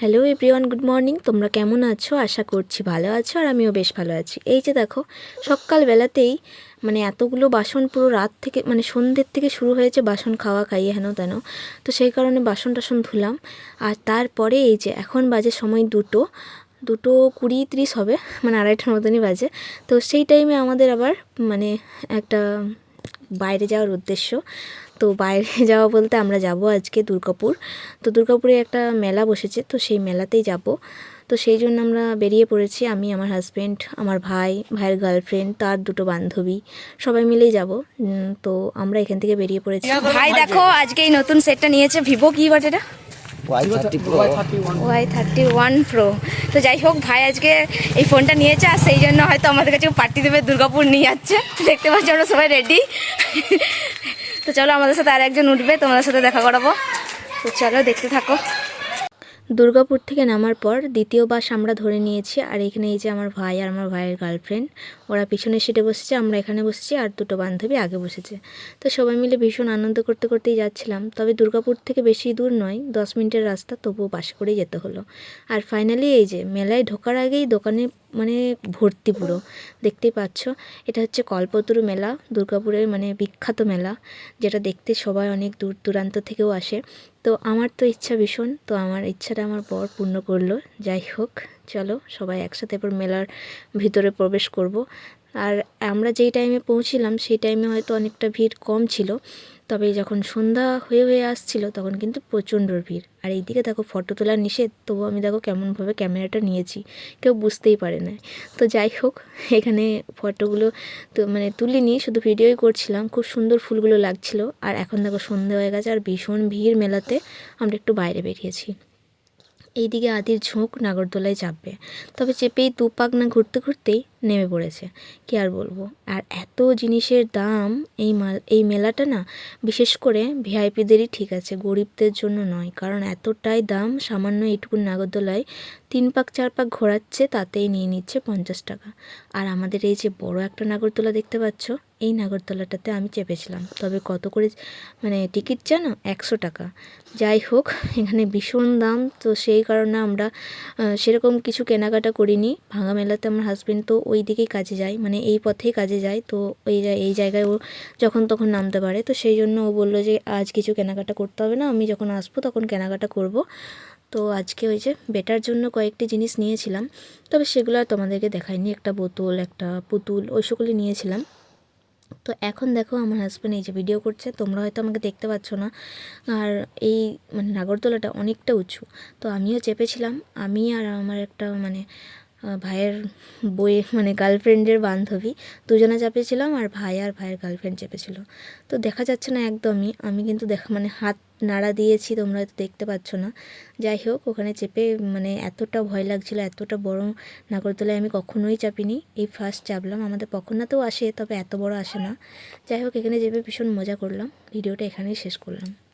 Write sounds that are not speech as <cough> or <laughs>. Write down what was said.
Hello everyone good morning তোমরা কেমন আছো? আশা করছি ভালো আছো আর আমিও বেশ ভালো আছি। এই যে দেখো, সকালবেলাতেই মানে এতগুলো বাসন পুরো রাত থেকে মানে সন্ধ্যের থেকে শুরু হয়েছে বাসন খাওয়া, খাইয়ে হেন তেন। তো সেই কারণে বাসন টাসন ধুলাম। আর তারপরে এই যে এখন বাজে সময় দুটো দুটো কুড়ি ত্রিশ হবে মানে আড়াইটার মতনই বাজে। তো সেই টাইমে আমাদের আবার মানে একটা বাইরে যাওয়ার উদ্দেশ্য। তো বাইরে <laughs> যাওয়া বলতে আমরা যাব আজকে দুর্গাপুর। তো দুর্গাপুরে একটা মেলা বসেছে তো সেই মেলাতেই যাব। তো সেই জন্য আমরা বেরিয়ে পড়েছি। আমি আমার হাজব্যান্ড আমার ভাই ভাইয়ের গার্লফ্রেন্ড তার দুটো বান্ধবী সবাই মিলেই যাব। তো আমরা এখান থেকে বেরিয়ে পড়েছি। ভাই দেখো আজকে এই নতুন সেটটা নিয়েছে ভিভো কি বটে এটা? Y thirty Y thirty one pro তো যাই হোক ভাই আজকে এই ফোনটা নিয়েছে আর সেই জন্য হয়তো আমাদের কাছে পার্টি দেবে দুর্গাপুর নিয়ে যাচ্ছে। দেখতে পাচ্ছি আমরা সবাই রেডি তো চলো আমাদের সাথে আর একজন উঠবে, তোমাদের সাথে দেখা করাবো। তো চলো দেখতে থাকো। দুর্গাপুর থেকে নামার পর দ্বিতীয় বাস আমরা ধরে নিয়েছি, আর এখানে এই যে আমার ভাই আর আমার ভাইয়ের গার্লফ্রেন্ড ওরা পিছনের সিটে বসেছে, আমরা এখানে বসেছি, আর দুটো বান্ধবী আগে বসেছে। তো সবাই মিলে ভীষণ আনন্দ করতে করতেই যাচ্ছিলাম, তবে দুর্গাপুর থেকে বেশি দূর নয়, দশ মিনিটের রাস্তা, তবুও বাসে করেই যেতে হলো। আর ফাইনালি এই যে, মেলায় ঢোকার আগেই দোকানে মানে ভর্তি পুরো। দেখতেই পাচ্ছ? এটা হচ্ছে কল্পতরু মেলা, দুর্গাপুরের মানে বিখ্যাত মেলা, যেটা দেখতে সবাই অনেক দূর দূরান্ত থেকেও আসে। তো আমার তো ইচ্ছা ভীষণ, তো আমার ইচ্ছাটা আমার বর পূর্ণ করল। যাই হোক, চলো সবাই একসাথে এবার মেলার ভিতরে প্রবেশ করব। আর আমরা যেই টাইমে পৌঁছিলাম, সেই টাইমে হয়তো অনেকটা ভিড় কম ছিল। তবে যখন সন্ধ্যা হয়ে হয়ে আসছিল তখন কিন্তু প্রচণ্ড ভিড়। আর এইদিকে দেখো ফটো তোলা নিষেধ তবু আমি দেখো কেমনভাবে ক্যামেরাটা নিয়েছি, কেউ বুঝতেই পারে না তো যাই হোক, এখানে ফটোগুলো তো মানে তুলিনি, শুধু ভিডিওই করছিলাম, খুব সুন্দর ফুলগুলো লাগছিল। আর এখন দেখো সন্ধে হয়ে গেছে, আর ভীষণ ভিড় মেলাতে আমরা একটু বাইরে বেরিয়েছি। এইদিকে আদির ঝোঁক নাগরদোলায় চাপবে। তবে চেপেই দু পাক না ঘুরতে, ঘুরতেই নেমে পড়েছে। কি আর বলব? আর এত জিনিসের দাম এই মাল, এই মেলাটা না, বিশেষ করে ভিআইপিদেরই ঠিক আছে, গরিবদের জন্য নয়। কারণ এতটাই দাম, সামান্য এইটুকু নাগরদোলায় তিন পাক, চার পাক ঘোরাচ্ছে, তাতেই নিয়ে নিচ্ছে পঞ্চাশ টাকা। আর আমাদের এই যে বড় একটা নাগরদোলা দেখতে পাচ্ছ, এই নাগরদোলাটাতে আমি চেপেছিলাম। তবে কত করে মানে টিকিট জানো একশো টাকা। যাই হোক, এখানে ভীষণ দাম, তো সেই কারণে আমরা সেরকম কিছু কেনাকাটা করিনি। ভাঙা মেলাতে আমার হাজব্যান্ড তো ওই দিকেই কাজে যায় মানে এই পথেই কাজে যায়। তো ওই জায়- এই জায়গায় ও যখন তখন নামতে পারে। তো সেই জন্য ও বলল যে, আজ কিছু কেনাকাটা করতে হবে না, আমি যখন আসব তখন কেনাকাটা করব। তো আজকে ওই যে বেটার জন্য কয়েকটি জিনিস নিয়েছিলাম, তবে সেগুলো আর তোমাদেরকে দেখাইনি। একটা বোতল, একটা পুতুল, ওই সকলই নিয়েছিলাম। তো এখন দেখো আমার হাজব্যান্ড এই যে ভিডিও করছে, তোমরা হয়তো আমাকে দেখতে পাচ্ছ না। আর এই মানে নাগরদোলাটা অনেকটা উঁচু। তো আমিও চেপেছিলাম। আমি আর আমার একটা মানে ভাইয়ের বই মানে গার্লফ্রেন্ডের বান্ধবী, দুজনে চেপেছিলাম আর ভাই আর ভাইয়ের গার্লফ্রেন্ড চেপেছিল। তো দেখা যাচ্ছে না একদমই। আমি কিন্তু দেখা মানে হাত নাড়া দিয়েছি, তোমরা হয়তো দেখতে পাচ্ছ না। যাই হোক, ওখানে চেপে মানে এতটা ভয় লাগছিল, এতটা বড় নাগরদোলায় আমি কখনোই চাপিনি। এই ফার্স্ট চাপলাম, আমাদের পক্ষনাতেও আসে, তবে এত বড় আসে না। যাই হোক, এখানে চেপে ভীষণ মজা করলাম, ভিডিওটা এখানেই শেষ করলাম।